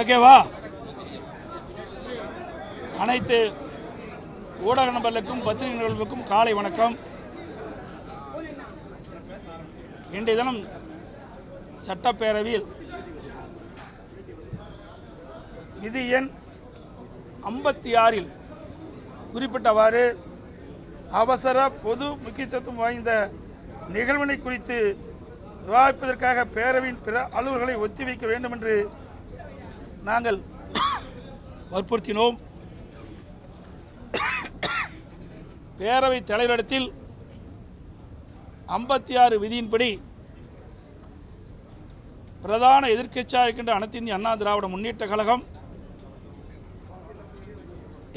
ஓகேவா? அனைத்து ஊடக நபர்களுக்கும் பத்திரிகை நிகழ்வுக்கும் காலை வணக்கம். இன்றைய தினம் சட்டப்பேரவையில் விதி எண் ஐம்பத்தி ஆறில் குறிப்பிட்டவாறு அவசர பொது முக்கியத்துவம் வாய்ந்த நிகழ்வினை குறித்து விவாதிப்பதற்காக பேரவையின் பிற அலுவல்களை ஒத்திவைக்க வேண்டும் என்று நாங்கள் வற்புறுத்தினோம். பேரவை தலைவரிடத்தில் ஐம்பத்தி ஆறு விதியின்படி பிரதான எதிர்க்கட்சியாக இருக்கின்ற அனைத்து இந்திய அண்ணா திராவிட முன்னேற்ற கழகம்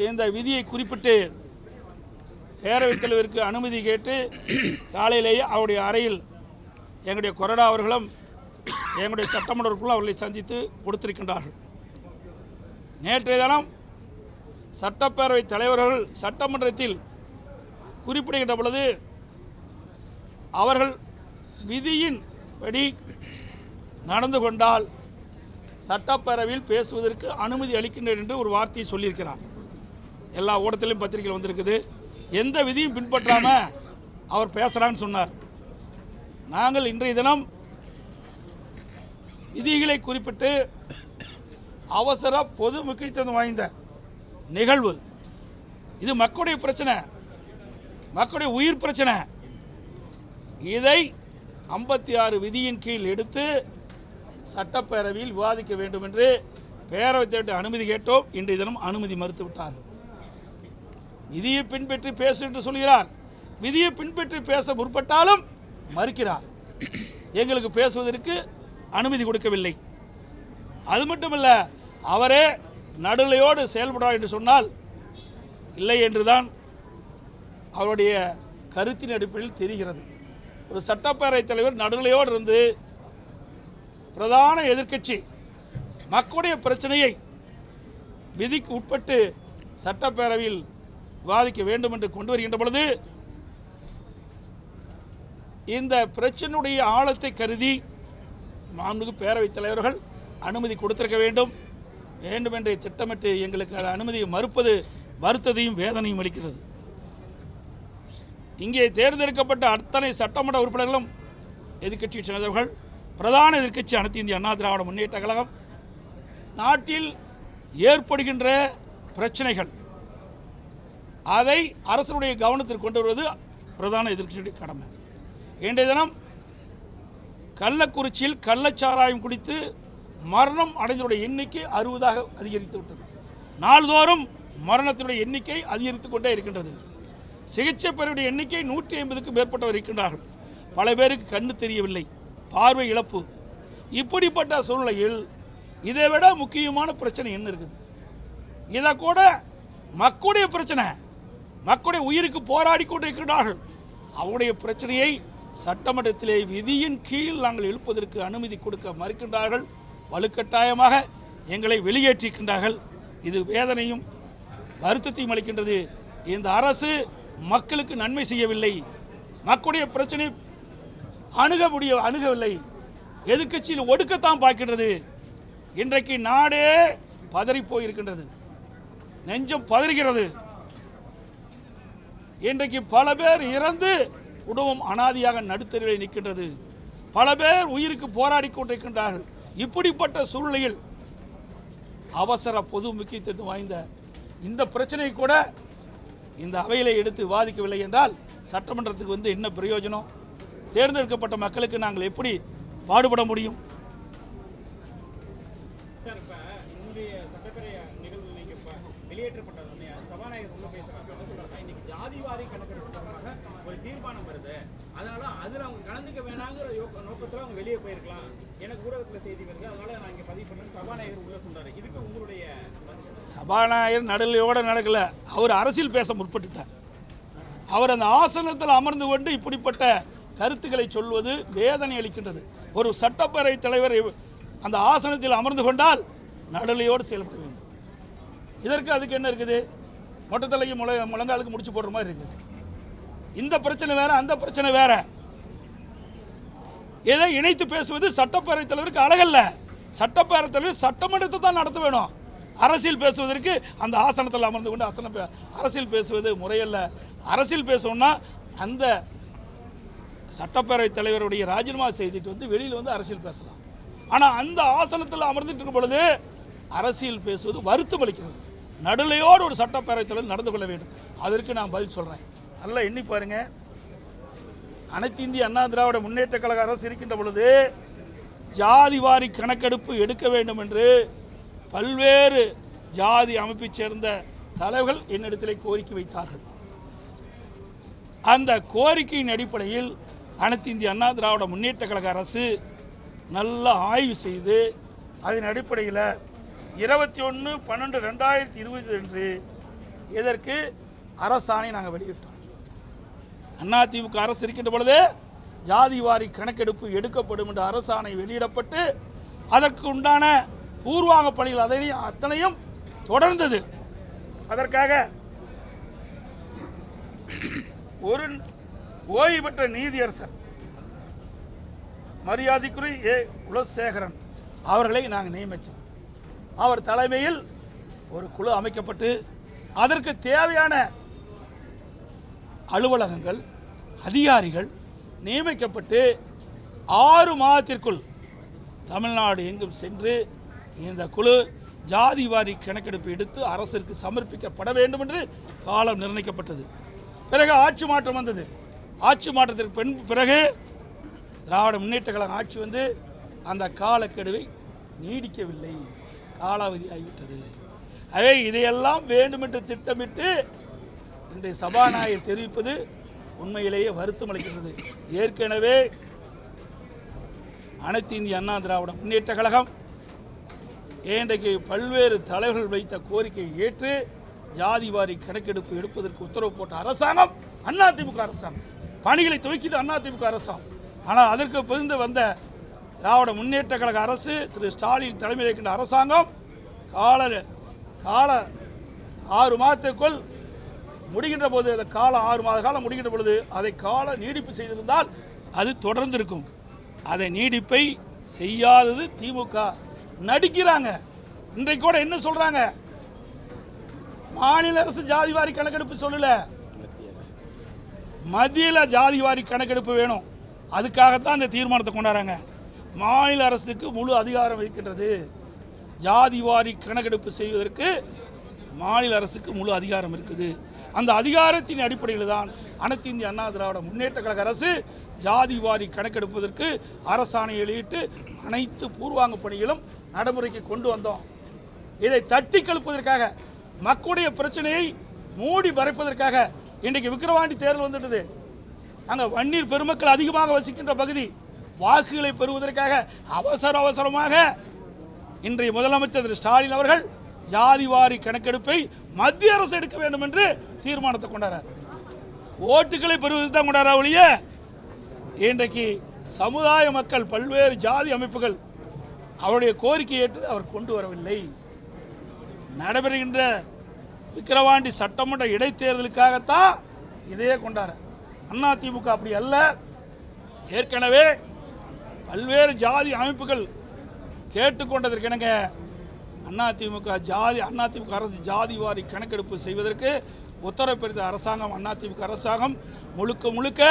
இந்த விதியை குறிப்பிட்டு பேரவைத் தலைவருக்கு அனுமதி கேட்டு காலையிலேயே அவருடைய அறையில் எங்களுடைய கொறடா அவர்களும் எங்களுடைய சட்டமன்ற அவர்களை சந்தித்து கொடுத்திருக்கின்றார்கள். நேற்றைய தினம் சட்டப்பேரவை தலைவர்கள் சட்டமன்றத்தில் குறிப்பிடுகின்ற பொழுது அவர்கள் விதியின் படி நடந்து கொண்டால் சட்டப்பேரவையில் பேசுவதற்கு அனுமதி அளிக்கின்றேன் என்று ஒரு வார்த்தையை சொல்லியிருக்கிறார். எல்லா ஊடகத்திலும் பத்திரிகையில் வந்திருக்குது. எந்த விதியும் பின்பற்றாமல் அவர் பேசுகிறான்னு சொன்னார். நாங்கள் இன்றைய தினம் விதிகளை குறிப்பிட்டு அவசர பொது முக்கியத்துவம் வாய்ந்த நிகழ்வு. இது மக்களுடைய பிரச்சனை. மக்களுடைய உயிர் பிரச்சனை. இதை ஐம்பத்தி ஆறு விதியின் கீழ் எடுத்து சட்டப்பேரவையில் விவாதிக்க வேண்டும் என்று பேரவைத் அனுமதி கேட்டோம். இன்றைய தினம் அனுமதி மறுத்துவிட்டார் விதியை பின்பற்றி பேசு என்று சொல்கிறார். விதியை பின்பற்றி பேச முற்பட்டாலும் மறுக்கிறார். எங்களுக்கு பேசுவதற்கு அனுமதி கொடுக்கவில்லை. அது மட்டும் இல்லை அவரே நடுநிலையோடு செயல்படுவார் என்று சொன்னால் இல்லை என்றுதான் அவருடைய கருத்தின் அடிப்படையில் தெரிகிறது. ஒரு சட்டப்பேரவைத் தலைவர் நடுநிலையோடு இருந்து பிரதான எதிர்க்கட்சி மக்களுடைய பிரச்சனையை விதிக்கு உட்பட்டு சட்டப்பேரவையில் விவாதிக்க வேண்டும் என்று கொண்டு வருகின்ற பொழுது இந்த பிரச்சனையுடைய ஆழத்தை கருதி மாண்புமிகு பேரவைத் தலைவர்கள் அனுமதி கொடுத்திருக்க வேண்டும். வேண்டுமென்றே திட்டமிட்டு எங்களுக்கு அந்த அனுமதியை மறுப்பது வருத்ததையும் வேதனையும் அளிக்கிறது. இங்கே தேர்ந்தெடுக்கப்பட்ட அத்தனை சட்டமன்ற உறுப்பினர்களும் எதிர்க்கட்சியை சேர்ந்தவர்கள் பிரதான எதிர்க்கட்சி அனைத்து இந்திய அண்ணா திராவிட முன்னேற்ற கழகம் நாட்டில் ஏற்படுகின்ற பிரச்சனைகள் அதை அரசனுடைய கவனத்திற்கு கொண்டு வருவது பிரதான எதிர்க்கட்சியுடைய கடமை. இன்றைய தினம் கள்ளக்குறிச்சியில் கள்ளச்சாராயம் குடித்து மரணம் அடைந்தவருடைய எண்ணிக்கை அறுபதாக அதிகரித்து விட்டது. நாள்தோறும் மரணத்தினுடைய எண்ணிக்கை அதிகரித்து கொண்டே இருக்கின்றது. சிகிச்சை பெறவுடைய எண்ணிக்கை நூற்றி ஐம்பதுக்கு மேற்பட்டவர் இருக்கின்றார்கள். பல பேருக்கு கண்ணு தெரியவில்லை பார்வை இழப்பு. இப்படிப்பட்ட சூழ்நிலையில் இதை விட முக்கியமான பிரச்சனை என்ன இருக்குது? இதை கூட மக்களுடைய பிரச்சனை. மக்களுடைய உயிருக்கு போராடி கொண்டிருக்கிறார்கள் அவருடைய பிரச்சனையை சட்டமன்றத்திலே விதியின் கீழ் நாங்கள் எழுப்பதற்கு அனுமதி கொடுக்க மறுக்கின்றார்கள். வலுக்கட்டாயமாக எங்களை வெளியேற்றிருக்கின்றார்கள் இது வேதனையும் வருத்தத்தையும் அளிக்கின்றது. இந்த அரசு மக்களுக்கு நன்மை செய்யவில்லை. மக்களுடைய பிரச்சனை அணுக முடிய அணுகவில்லை. எதிர்கட்சியில் ஒடுக்கத்தான் பார்க்கின்றது. இன்றைக்கு நாடே பதறி போயிருக்கின்றது. நெஞ்சம் பதறுகிறது. இன்றைக்கு பல பேர் இறந்து குடும்பம் அனாதியாக நடுத்தருவில் நிற்கின்றது. பல பேர் உயிருக்கு போராடி கொண்டிருக்கின்றார்கள். இப்படிப்பட்ட சூழ்நிலையில் அவசர பொது முக்கியத்துவம் வாய்ந்த இந்த பிரச்சனை கூட இந்த அவையிலே எடுத்து விவாதிக்கவில்லை என்றால் சட்டமன்றத்துக்கு வந்து என்ன பிரயோஜனம்? தேர்ந்தெடுக்கப்பட்ட மக்களுக்கு நாங்கள் எப்படி பாடுபட முடியும்? சார் இப்ப இன்றைய சட்டப்பேரவை நிகழ்வு நீங்க இப்ப வெளியேற்றப்பட்டது உடனே சபாநாயகர் உள்ள ஒரு தீர்மானம் வருது. அதனால அதுல அவங்க கலந்துக்க வேணாங்கிற நோக்கத்தில் அவங்க வெளியே போயிருக்கலாம். எனக்கு செய்தி வருது. அதனால நான் பதிவு பண்ணேன் சபாநாயகர் உள்ள சொல்றாரு. இதுக்கு உங்களுடைய சபாநாயகர் நடுநிலையோடு நடக்கல. அவர் அரசியல் பேச முற்பட்டுட்டார். அவர் அந்த ஆசனத்தில் அமர்ந்து கொண்டு இப்படிப்பட்ட கருத்துக்களை சொல்வது வேதனை அளிக்கின்றது. ஒரு சட்டப்பேரவை தலைவர் அந்த ஆசனத்தில் அமர்ந்து கொண்டால் நடுநிலையோடு செயல்பட வேண்டும். இதற்கு அதுக்கு என்ன இருக்குது? மொட்டத்தலைக்கு முளை முழங்காலுக்கு முடிச்சு போடுற மாதிரி இருக்குது. இந்த பிரச்சனை வேற அந்த பிரச்சனை வேற. இதை இணைத்து பேசுவது சட்டப்பேரவைத் தலைவருக்கு அழகல்ல. சட்டப்பேரவைத் தலைவர் சட்டமன்றத்தை தான் நடத்த வேணும். அரசியல் பேசுவதற்கு அந்த ஆசனத்தில் அமர்ந்து கொண்டு ஆசனம் பே- அரசியல் பேசுவது முறையல்ல. அரசியல் பேசணும்னா அந்த சட்டப்பேரவைத் தலைவருடைய ராஜினாமா செய்துட்டு வந்து வெளியில் வந்து அரசியல் பேசலாம். ஆனால் அந்த ஆசனத்தில் அமர்ந்துட்டு இருக்கும் பொழுது அரசியல் பேசுவது வருத்தம் அளிக்கிறது. நடுநிலையோடு ஒரு சட்டப்பேரவைத் தலைவர் நடந்து கொள்ள வேண்டும். அதற்கு நான் பதில் சொல்கிறேன் நல்லா எண்ணி பாருங்கள் அனைத்து இந்திய அண்ணா திராவிட முன்னேற்ற கழக அரசு இருக்கின்ற பொழுது ஜாதி வாரி கணக்கெடுப்பு எடுக்க வேண்டும் என்று பல்வேறு ஜாதி அமைப்பைச் சேர்ந்த தலைவர்கள் என்னிடத்திலே கோரிக்கை வைத்தார்கள். அந்த கோரிக்கையின் அடிப்படையில் அனைத்து இந்திய அண்ணா திராவிட முன்னேற்ற கழக அரசு நல்ல ஆய்வு செய்து அதன் அடிப்படையில் இருபத்தி ஒன்று பன்னெண்டு ரெண்டாயிரத்தி இருபது அன்று இதற்கு அரசாணை நாங்கள் வெளியிட்டோம். அதிமுக அரசு இருக்கின்ற பொழுது ஜாதி வாரி கணக்கெடுப்பு எடுக்கப்படும் என்ற அரசாணை வெளியிடப்பட்டு அதற்கு உண்டான பூர்வாங்க பணிகள் அதையும் அத்தனையும் தொடர்ந்தது. அதற்காக ஒரு ஓய்வு பெற்ற நீதியரசர் மரியாதைக்குறி ஏ. குலசேகரன் அவர்களை நாங்கள் நியமித்தோம். அவர் தலைமையில் ஒரு குழு அமைக்கப்பட்டு அதற்கு தேவையான அலுவலகங்கள் அதிகாரிகள் நியமிக்கப்பட்டு ஆறு மாதத்திற்குள் தமிழ்நாடு எங்கும் சென்று இந்த குழு ஜாதி வாரி கணக்கெடுப்பு எடுத்து அரசிற்கு சமர்ப்பிக்கப்பட வேண்டும் என்று காலம் நிர்ணயிக்கப்பட்டது. பிறகு ஆட்சி மாற்றம் வந்தது. ஆட்சி மாற்றத்திற்கு பின் பிறகு திராவிட முன்னேற்ற கழகம் ஆட்சி வந்து அந்த காலக்கெடுவை நீடிக்கவில்லை. காலாவதி ஆகிவிட்டது. ஆகவே இதையெல்லாம் வேண்டுமென்று திட்டமிட்டு இன்றைய சபாநாயகர் தெரிவிப்பது உண்மையிலேயே வருத்தம் அளிக்கின்றது. ஏற்கனவே அனைத்து இந்திய அண்ணா திராவிட முன்னேற்ற கழகம் இன்றைக்கு பல்வேறு தலைவர்கள் வைத்த கோரிக்கையை ஏற்று ஜாதி வாரி கணக்கெடுப்பு எடுப்பதற்கு உத்தரவு போட்ட அரசாங்கம் அதிமுக அரசாங்கம். பணிகளை துவக்கியது அதிமுக அரசாங்கம். ஆனால் அதற்கு பிறந்து வந்த திராவிட முன்னேற்ற கழக அரசு திரு ஸ்டாலின் தலைமையில் இருக்கின்ற அரசாங்கம் கால கால ஆறு மாதத்துக்குள் முடிகின்ற போது அந்த காலம் ஆறு மாத காலம் முடிகின்ற பொழுது அதை கால நீடிப்பு செய்திருந்தால் அது தொடர்ந்து இருக்கும் அதை நீடிப்பை செய்யாதது திமுக நடிக்கிறாங்க. இன்றைக்கு கூட என்ன சொல்றாங்க? மாநில அரசு ஜாதிவாரி கணக்கெடுப்பு சொல்லல. மத்தியில் ஜாதிவாரி கணக்கெடுப்பு வேணும். அதுக்காகத்தான் இந்த தீர்மானத்தை கொண்டாடுறாங்க. மாநில அரசுக்கு முழு அதிகாரம் இருக்கின்றது. ஜாதிவாரி கணக்கெடுப்பு செய்வதற்கு மாநில அரசுக்கு முழு அதிகாரம் இருக்குது. அந்த அதிகாரத்தின் அடிப்படையில் தான் அனைத்து இந்திய அண்ணா திராவிட முன்னேற்ற கழக அரசு ஜாதி வாரி கணக்கெடுப்பதற்கு அரசாணை வெளியிட்டு அனைத்து பூர்வாங்க பணிகளும் நடைமுறைக்கு கொண்டு வந்தோம். இதை தட்டி கழுப்பதற்காக மக்களுடைய பிரச்சனையை மூடி மறைப்பதற்காக இன்றைக்கு விக்கிரவாண்டி தேர்தல் வந்துட்டது. அங்கே வன்னீர் பெருமக்கள் அதிகமாக வசிக்கின்ற பகுதி வாக்குகளை பெறுவதற்காக அவசர அவசரமாக இன்றைய முதலமைச்சர் திரு ஸ்டாலின் அவர்கள் ஜாதிவாரி கணக்கெடுப்பை மத்திய அரசு எடுக்க வேண்டும் என்று தீர்மானத்தை கொண்டாரார். ஓட்டுகளை பெறுவது தான் கொண்டாரா ஒழிய இன்றைக்கு சமுதாய மக்கள் பல்வேறு ஜாதி அமைப்புகள் அவருடைய கோரிக்கை ஏற்று அவர் கொண்டு வரவில்லை. நடைபெறுகின்ற விக்கிரவாண்டி சட்டமன்ற இடைத்தேர்தலுக்காகத்தான் இதையே கொண்டார அதிமுக அப்படி அல்ல. ஏற்கனவே பல்வேறு ஜாதி அமைப்புகள் கேட்டுக்கொண்டதற்கிணங்க அதிமுக ஜாதி அதிமுக அரசு ஜாதி வாரி கணக்கெடுப்பு செய்வதற்கு உத்தரவு பிறந்த அரசாங்கம் அதிமுக அரசாங்கம். முழுக்க முழுக்க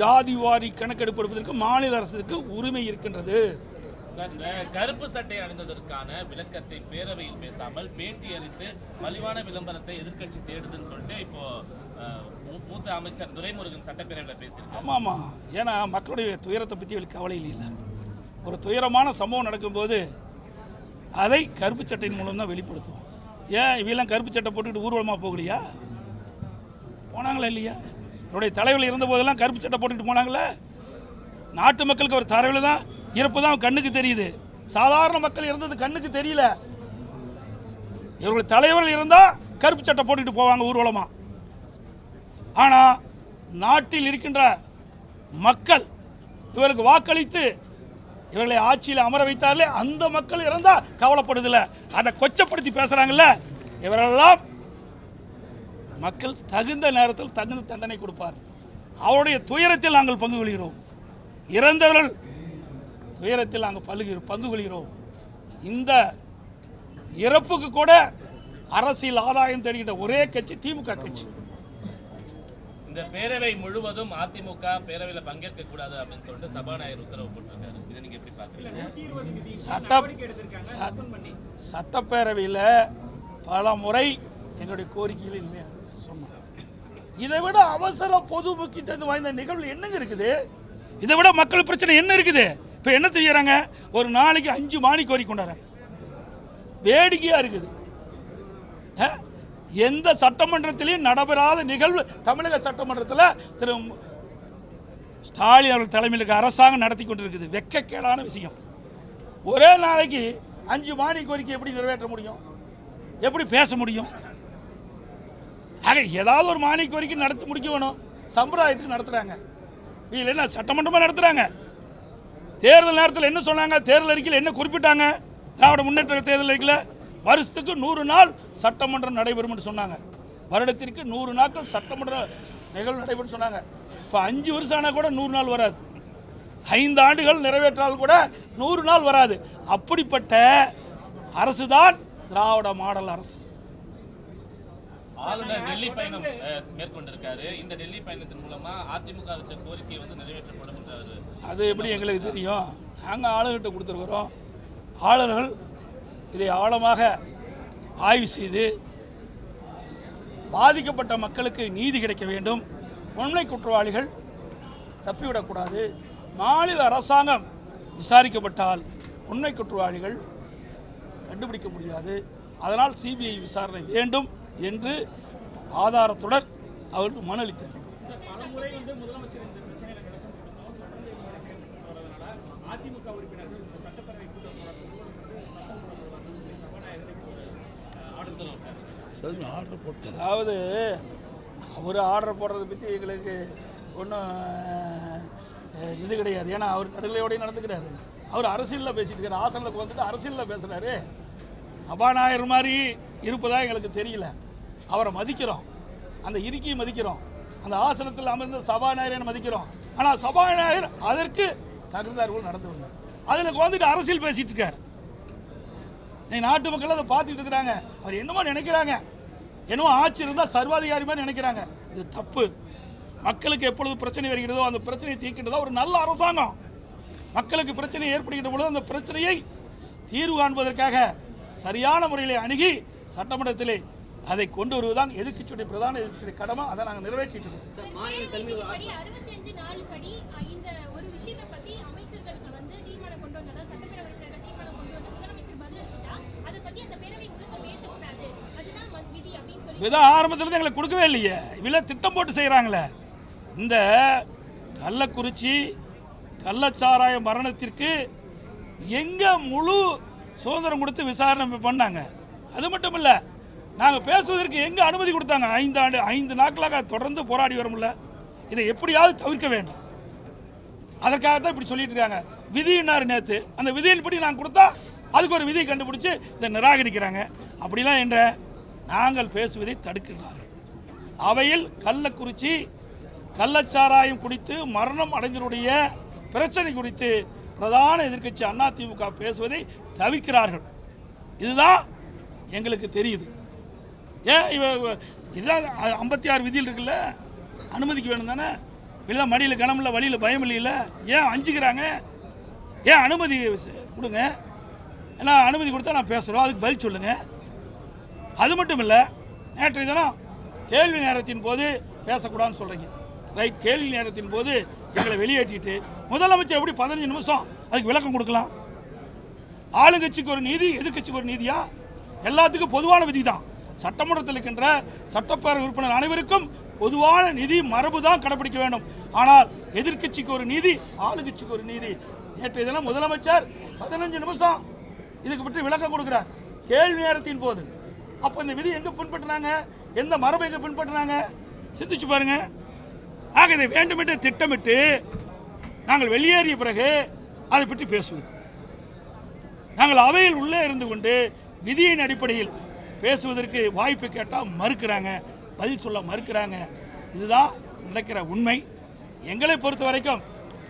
ஜாதி வாரி கணக்கெடுப்பு எடுப்பதற்கு மாநில அரசுக்கு உரிமை இருக்கின்றது. சார் இந்த கருப்பு சட்டை அணிந்ததற்கான விளக்கத்தை பேரவையில் பேசாமல் பேட்டி அளித்து மலிவான விளம்பரத்தை எதிர்க்கட்சி தேடுதுன்னு சொல்லிட்டு இப்போ மூத்த அமைச்சர் துரைமுருகன் சட்டப்பேரவையில் பேசியிருக்காரு. ஆமாம் ஆமாம் ஏன்னா மக்களுடைய துயரத்தை பற்றி கவலை இல்லை ஒரு துயரமான சம்பவம் நடக்கும்போது அதை கருப்பு சட்டையின் மூலம் தான் வெளிப்படுத்துவோம். ஏன் இவெல்லாம் கருப்பு சட்டை போட்டுக்கிட்டு ஊர்வலமாக போகலையா? போனாங்களா இல்லையா? என்னுடைய தலைவர்கள் இருந்த போதெல்லாம் கருப்பு சட்டை போட்டுக்கிட்டு போனாங்களே? நாட்டு மக்களுக்கு ஒரு தலைவில் தான் இறப்பு தான் கண்ணுக்கு தெரியுது. சாதாரண மக்கள் இருந்தது கண்ணுக்கு தெரியல. இவர்கள் தலைவர்கள் இருந்தால் கருப்பு சட்டை போட்டுக்கிட்டு போவாங்க ஊர்வலமாக ஆனால் நாட்டில் இருக்கின்ற மக்கள் இவருக்கு வாக்களித்து இவர்களை ஆட்சியில் அமர வைத்தார்களே அந்த மக்கள் இருந்தால் கவலைப்படுதில்ல அதை கொச்சப்படுத்தி பேசுகிறாங்கல்ல இவரெல்லாம் மக்கள் தகுந்த நேரத்தில் தகுந்த தண்டனை கொடுப்பார். அவருடைய துயரத்தில் நாங்கள் பங்கு கொள்கிறோம். இறந்தவர்கள் துயரத்தில் நாங்கள் பல்கு பங்கு கொள்கிறோம். இந்த இறப்புக்கு கூட அரசியல் ஆதாயம் தேடுகின்ற ஒரே கட்சி திமுக கட்சி. இந்த பேரவை முழுவதும் அதிமுக பேரவையில பங்கேற்க கூடாது அப்படின்னு சொல்லிட்டு சபாநாயகர் உத்தரவு போட்டிருக்காரு. இதை நீங்க எப்படி பாக்குறீங்க சட்ட சட்டப்பேரவையில் பல முறை எங்களுடைய கோரிக்கைகள் இல்லை சொன்னோம் இதை விட அவசர பொது முக்கியத்துவம் வாய்ந்த நிகழ்வு என்னங்க இருக்குது? இதை விட மக்கள் பிரச்சனை என்ன இருக்குது? இப்போ என்ன செய்யறாங்க? ஒரு நாளைக்கு அஞ்சு மாணி கோரி கொண்டாடுறாங்க. வேடிக்கையாக இருக்குது? எந்த சட்டமன்றத்திலையும் நடைபெறாத நிகழ்வு தமிழக சட்டமன்றத்தில் திரு ஸ்டாலின் அவர்கள் தலைமையில் அரசாங்கம் நடத்தி கொண்டிருக்குது. வெக்கக்கேடான விஷயம். ஒரே நாளைக்கு அஞ்சு மானிய கோரிக்கை எப்படி நிறைவேற்ற முடியும்? எப்படி பேச முடியும்? ஆக ஏதாவது ஒரு மானிய கோரிக்கை நடத்தி முடிக்க வேணும். சம்பிரதாயத்துக்கு நடத்துகிறாங்க இல்லைன்னா சட்டமன்றமாக நடத்துகிறாங்க தேர்தல் நேரத்தில் என்ன சொன்னாங்க? தேர்தல் அறிக்கையில் என்ன குறிப்பிட்டாங்க? திராவிட முன்னேற்ற தேர்தல் அறிக்கையில் வருஷத்துக்கு நூறு நாள் சட்டமன்றம் நடைபெறும்னு சொன்னாங்க. வருடத்திற்கு நூறு நாட்கள் சட்டமன்ற நிகழ்வு நடைபெறும் சொன்னாங்க. இப்போ அஞ்சு வருஷம் ஆனால் கூட நூறு நாள் வராது. ஐந்து ஆண்டுகள் நிறைவேற்றால் கூட நூறு நாள் வராது. அப்படிப்பட்ட அரசு தான் திராவிட மாடல் அரசு. ஆளுநர் டெல்லி பயணம் அஹ், மேற்கொண்டிருக்காரு. இந்த டெல்லி பயணத்தின் மூலமா அதிமுக வச்ச கோரிக்கை வந்து நிறைவேற்றப்படும் என்றாரு அது எப்படி எங்களுக்கு தெரியும்? நாங்கள் ஆளுகிட்ட கொடுத்துருக்குறோம். ஆளுநர்கள் இதை ஆழமாக ஆய்வு செய்து பாதிக்கப்பட்ட மக்களுக்கு நீதி கிடைக்க வேண்டும். உண்மை குற்றவாளிகள் தப்பிவிடக்கூடாது. மாநில அரசாங்கம் விசாரிக்கப்பட்டால் உண்மை குற்றவாளிகள் கண்டுபிடிக்க முடியாது. அதனால் சிபிஐ விசாரணை வேண்டும் என்று ஆதாரத்துடன் அவருக்கு மனு அளித்திருக்கிறார் முறை வந்து முதலமைச்சர் இந்த பிரச்சனையில விளக்கம் கொடுத்தோம் தொடர்ந்து இது மாதிரி செயல்பட்டு வரதுனால அதிமுக உறுப்பினர்கள் இந்த சட்டப்பேரவை கூட்டம் நடத்தும் சொல்லி சபாநாயகர் இப்போ ஒரு அஹ், ஆர்டர் சார் ஆர்டர் போட்டு. அதாவது அவர் ஆர்டர் போடுறதை பற்றி எங்களுக்கு ஒன்றும் இது கிடையாது. ஏன்னா அவர் நடுநிலையோடய நடந்துக்கிறாரு. அவர் அரசியலில் பேசிட்டு இருக்காரு. ஆசனில் வந்துட்டு அரசியலில் பேசுகிறாரு சபாநாயகர் மாதிரி இருப்பதா எங்களுக்கு தெரியல. அவரை மதிக்கிறோம். அந்த இருக்கையை மதிக்கிறோம். அந்த ஆசனத்தில் அமர்ந்த சபாநாயகரை மதிக்கிறோம். ஆனால் சபாநாயகர் அதற்கு தகுந்தார்கள் நடந்து வந்தார் அதில் வந்துட்டு அரசியல் பேசிட்டு இருக்கார். நாட்டு மக்கள் அதை பார்த்துட்டு இருக்கிறாங்க. அவர் என்னமோ நினைக்கிறாங்க. என்னமோ ஆட்சி இருந்தால் சர்வாதிகாரி மாதிரி நினைக்கிறாங்க. இது தப்பு. மக்களுக்கு எப்பொழுது பிரச்சனை வருகிறதோ அந்த பிரச்சனையை தீர்க்கின்றதோ ஒரு நல்ல அரசாங்கம். மக்களுக்கு பிரச்சனை ஏற்படுகின்ற பொழுது அந்த பிரச்சனையை தீர்வு காண்பதற்காக சரியான முறையில் அணுகி சட்டமன்றத்திலே அதை கொண்டு வருவதுதான் எதிர்க்கட்சியுடைய பிரதான எதிர்க்கட்சியுடைய கடமை. அதை நாங்கள் நிறைவேற்றிட்டு இருக்கோம். விதை அப்படின்னு ஆரம்பத்திலிருந்து எங்களுக்கு கொடுக்கவே இல்லையே. இவ்வளோ திட்டம் போட்டு செய்கிறாங்களே இந்த கள்ளக்குறிச்சி கள்ளச்சாராய மரணத்திற்கு எங்கே முழு சுதந்திரம் கொடுத்து விசாரணை பண்ணாங்க? அது மட்டும் இல்லை நாங்கள் பேசுவதற்கு எங்கே அனுமதி கொடுத்தாங்க? ஐந்து ஆண்டு ஐந்து நாட்களாக தொடர்ந்து போராடி வரோம்ல இதை எப்படியாவது தவிர்க்க வேண்டும். அதற்காக தான் இப்படி சொல்லிட்டு இருக்காங்க. விதியினார் நேற்று அந்த விதியின்படி நான் கொடுத்தா அதுக்கு ஒரு விதியை கண்டுபிடிச்சி இதை நிராகரிக்கிறாங்க. அப்படிலாம் என்ற நாங்கள் பேசுவதை தடுக்கின்றார்கள். அவையில் கள்ளக்குறிச்சி கள்ளச்சாராயம் குடித்து மரணம் அடைந்தவருடைய பிரச்சனை குறித்து பிரதான எதிர்க்கட்சி அதிமுக பேசுவதை தவிர்க்கிறார்கள். இதுதான் எங்களுக்கு தெரியுது. ஏன் இவ இதுதான் ஐம்பத்தி ஆறு விதியில் இருக்குல்ல? அனுமதிக்க வேணும் தானே? இல்லை மடியில் கனமில்ல வழியில் பயம் இல்லையில ஏன் அஞ்சுக்கிறாங்க ஏன் அனுமதி கொடுங்க? ஏன்னா அனுமதி கொடுத்தா நான் பேசுகிறோம் அதுக்கு பதில் சொல்லுங்கள் அது மட்டும் இல்லை நேற்றைய தினம் கேள்வி நேரத்தின் போது பேசக்கூடாதுன்னு சொல்கிறீங்க ரைட் கேள்வி நேரத்தின் போது எங்களை வெளியேற்றிட்டு முதலமைச்சர் எப்படி பதினஞ்சு நிமிஷம் அதுக்கு விளக்கம் கொடுக்கலாம்? ஆளுங்கட்சிக்கு ஒரு நீதி எதிர்க்கட்சிக்கு ஒரு நீதியா? எல்லாத்துக்கும் பொதுவான விதி தான். சட்டமன்றத்தில் இருக்கின்ற சட்டப்பேரவை உறுப்பினர் அனைவருக்கும் பொதுவான நிதி மரபு தான் கடைபிடிக்க வேண்டும். ஆனால் எதிர்க்கட்சிக்கு ஒரு நீதி ஆளுங்கட்சிக்கு ஒரு நீதி. நேற்றைய தினம் முதலமைச்சர் பதினஞ்சு நிமிஷம் இதுக்கு பற்றி விளக்கம் கொடுக்குறார் கேள்வி நேரத்தின் போது. அப்போ இந்த விதி எங்கே பின்பற்றினாங்க? எந்த மரபை எங்கே பின்பற்றினாங்க? சிந்திச்சு பாருங்க. ஆக இதை வேண்டுமென்றே திட்டமிட்டு நாங்கள் வெளியேறிய பிறகு அதை பற்றி பேசுவது நாங்கள் அவையில் உள்ளே இருந்து கொண்டு விதியின் அடிப்படையில் பேசுவதற்கு வாய்ப்பு கேட்டால் மறுக்கிறாங்க. பதில் சொல்ல மறுக்கிறாங்க. இதுதான் நடக்கிற உண்மை. எங்களை பொறுத்த வரைக்கும்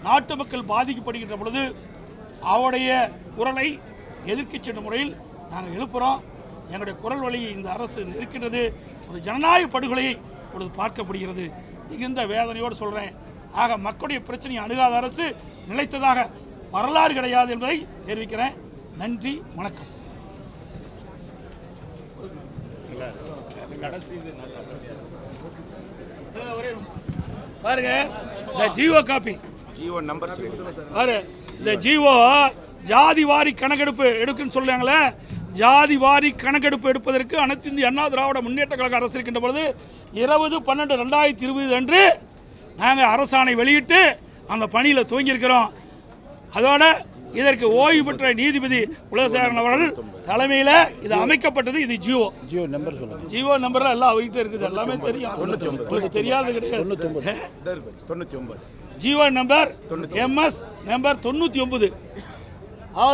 நாட்டு மக்கள் பாதிக்கப்படுகின்ற பொழுது அவருடைய குரலை எதிர்க்கட்சி என்ற முறையில் நாங்கள் எழுப்புகிறோம் எங்களுடைய குரல் வழியை இந்த அரசு இருக்கின்றது ஒரு ஜனநாயக படுகொலையை இப்பொழுது பார்க்கப்படுகிறது. மிகுந்த வேதனையோடு சொல்கிறேன் ஆக மக்களுடைய பிரச்சனையை அணுகாத அரசு நிலைத்ததாக வரலாறு கிடையாது என்பதை தெரிவிக்கிறேன். நன்றி வணக்கம். பாருங்க இந்த ஜியோ காப்பி. ஜியோ நம்பர் பாரு இந்த ஜிஓ ஜாதி வாரி கணக்கெடுப்பு எடுக்குன்னு சொல்றாங்களே ஜாதி வாரி கணக்கெடுப்பு எடுப்பதற்கு அனைத்து இந்திய அண்ணா திராவிட முன்னேற்ற கழக அரசு இருக்கின்ற பொழுது இருபது பன்னெண்டு ரெண்டாயிரத்தி இருபது அன்று நாங்கள் அரசாணை வெளியிட்டு அந்த பணியில் துவங்கியிருக்கிறோம். அதோட இதற்கு ஓய்வு பெற்ற நீதிபதி குலசேகரன் அவர்கள் தலைமையில் இது அமைக்கப்பட்டது. இது ஜியோ. ஜியோ நம்பர் சொல்லுங்க. ஜியோ நம்பர்லாம் எல்லாம் அவர்கிட்ட இருக்குது. எல்லாமே தெரியும். உங்களுக்கு தெரியாது கிடையாது. ஜியோ நம்பர் எம்எஸ் நம்பர் தொண்ணூற்றி ஒன்பது.